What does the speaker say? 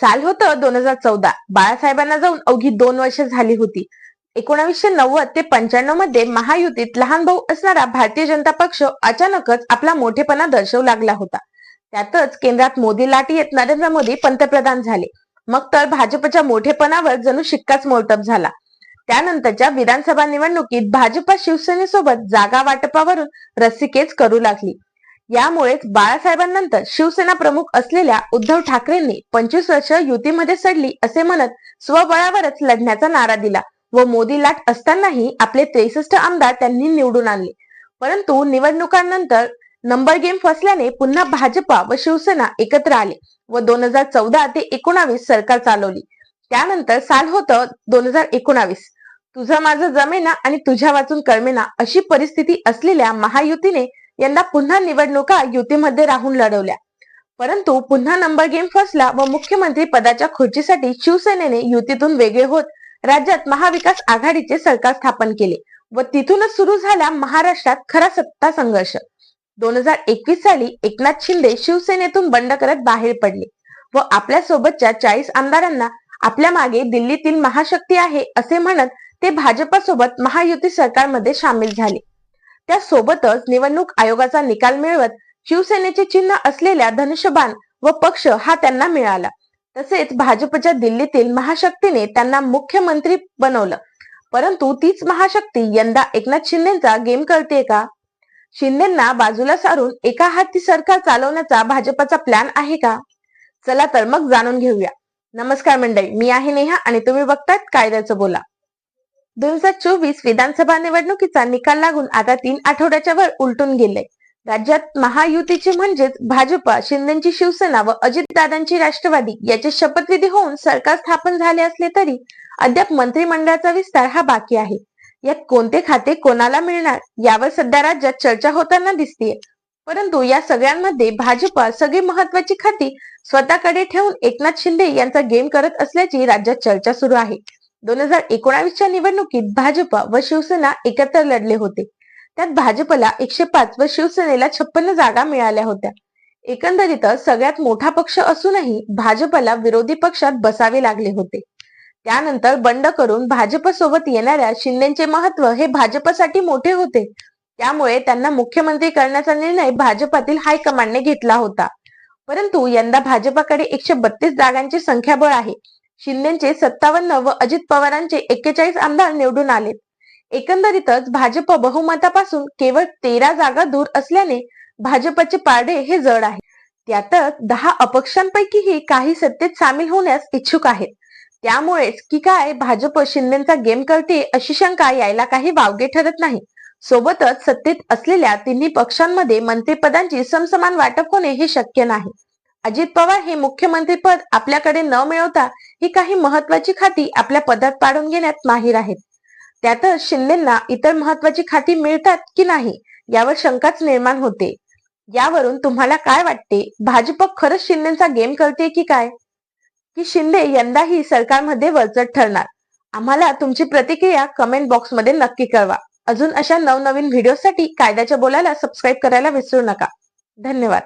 साल होतं दोन हजार चौदा. बाळासाहेबांना जाऊन अवघी दोन वर्ष झाली होती. एकोणावीसशे नव्वद ते पंच्याण्णवमध्ये महायुतीत लहान भाऊ असणारा भारतीय जनता पक्ष अचानकच आपला मोठेपणा दर्शवू लागला होता. त्यातच केंद्रात मोदी लाट येत नरेंद्र मोदी पंतप्रधान झाले. मग तर भाजपच्या मोठेपणावर जणू शिक्काच मोर्तब झाला. त्यानंतरच्या विधानसभा निवडणुकीत भाजपा शिवसेनेसोबत जागा वाटपावरून रस्सीकेच करू लागली. यामुळेच बाळासाहेबांनंतर शिवसेना प्रमुख असलेल्या उद्धव ठाकरेंनी पंचवीस वर्ष युतीमध्ये सडली असे म्हणत स्वबळावरच लढण्याचा नारा दिला व मोदी लाट असतानाही आपले त्रेसष्ट आमदार त्यांनी निवडून आणले. परंतु निवडणुकांनंतर नंबर गेम फसल्याने पुन्हा भाजपा व शिवसेना एकत्र आले व दोन हजार चौदा ते एकोणावीस सरकार चालवली. त्यानंतर साल होतं दोन हजार एकोणावीस. तुझं माझं जमेना आणि तुझ्या वाचून कळमेना अशी परिस्थिती असलेल्या महायुतीने यंदा पुन्हा निवडणुका युतीमध्ये राहून लढवल्या. परंतु पुन्हा नंबर गेम फसला व मुख्यमंत्री पदाच्या खुर्चीसाठी शिवसेनेने युतीतून वेगळे होत राज्यात महाविकास आघाडीचे सरकार स्थापन केले व तिथूनच सुरू झाला महाराष्ट्रात खरा सत्ता संघर्ष. दोन हजार एकवीस साली एकनाथ शिंदे शिवसेनेतून बंड करत बाहेर पडले व आपल्या सोबतच्या चाळीस आमदारांना आपल्या मागे दिल्लीतील महाशक्ती आहे असे म्हणत ते भाजपसोबत महायुती सरकारमध्ये सामील झाले. त्यासोबतच निवडणूक आयोगाचा निकाल मिळवत शिवसेनेचे चिन्ह असलेल्या धनुष्यबाण व पक्ष हा त्यांना मिळाला. तसेच भाजपच्या दिल्लीतील महाशक्तीने त्यांना मुख्यमंत्री बनवलं. परंतु तीच महाशक्ती यंदा एकनाथ शिंदेचा गेम करते का? शिंदेना बाजूला सारून एका हाती सरकार चालवण्याचा भाजपचा प्लॅन आहे का? चला तर मग जाणून घेऊया. नमस्कार मंडळी मी आहे नेहा आणि तुम्ही बघतायत कायद्याचं बोला. दोन हजार चोवीस विधानसभा निवडणुकीचा निकाल लागून आता तीन आठवड्याच्या वर उलटून गेले. राज्यात महायुतीचे म्हणजेच भाजपा शिंदेची शिवसेना व अजितदादांची राष्ट्रवादी याचे शपथविधी होऊन सरकार स्थापन झाले असले तरी अद्याप मंत्रिमंडळाचा विस्तार हा बाकी आहे. यात कोणते खाते कोणाला मिळणार यावर सध्या राज्यात चर्चा होताना दिसतेय. परंतु या सगळ्यांमध्ये भाजपा सगळी महत्वाची खाती स्वतःकडे ठेवून एकनाथ शिंदे यांचा गेम करत असल्याची राज्यात चर्चा सुरू आहे. दोन हजार एकोणावीसच्या निवडणुकीत भाजपा व शिवसेना एकत्र लढले होते. त्यात भाजपला एकशे पाच व शिवसेनेला छप्पन्न जागा मिळाल्या होत्या. एकंदरीतच सगळ्यात मोठा पक्ष असूनही भाजपला विरोधी पक्षात बसावे लागले होते. त्यानंतर बंड करून भाजपसोबत येणाऱ्या शिंदेचे महत्त्व हे भाजपसाठी मोठे होते. त्यामुळे त्यांना मुख्यमंत्री करण्याचा निर्णय भाजपातील हायकमांडने घेतला होता. परंतु यंदा भाजपाकडे एकशे बत्तीस जागांची संख्याबळ आहे. शिंदेचे सत्तावन्न व अजित पवारांचे एक्केचाळीस आमदार निवडून आले. एकंदरीतच भाजप बहुमतापासून केवळ तेरा जागा दूर असल्याने भाजपचे पारडे हे जड आहे त्यातच दहा अपक्षांपैकीही काही सत्तेत सामील होण्यास इच्छुक आहेत. त्यामुळेच की काय भाजप शिंदेचा गेम करते अशी शंका यायला काही वावगे ठरत नाही. सोबतच सत्तेत असलेल्या तिन्ही पक्षांमध्ये मंत्रिपदांची समसमान वाटप होणे हे शक्य नाही. अजित पवार हे मुख्यमंत्रीपद आपल्याकडे न मिळवता ही काही महत्वाची खाती आपल्या पदात पाडून घेण्यात माहीर आहेत. त्यातच शिंदेना इतर महत्वाची खाती मिळतात की नाही यावर शंकाच निर्माण होते. यावरून तुम्हाला काय वाटते? भाजप खरंच शिंदेचा गेम करते की काय? की शिंदे यंदाही सरकारमध्ये वरचढ ठरणार? आम्हाला तुमची प्रतिक्रिया कमेंट बॉक्समध्ये नक्की कळवा. अजून अशा नवनवीन व्हिडिओसाठी कायद्याच्या बोलायला सबस्क्राईब करायला विसरू नका. धन्यवाद.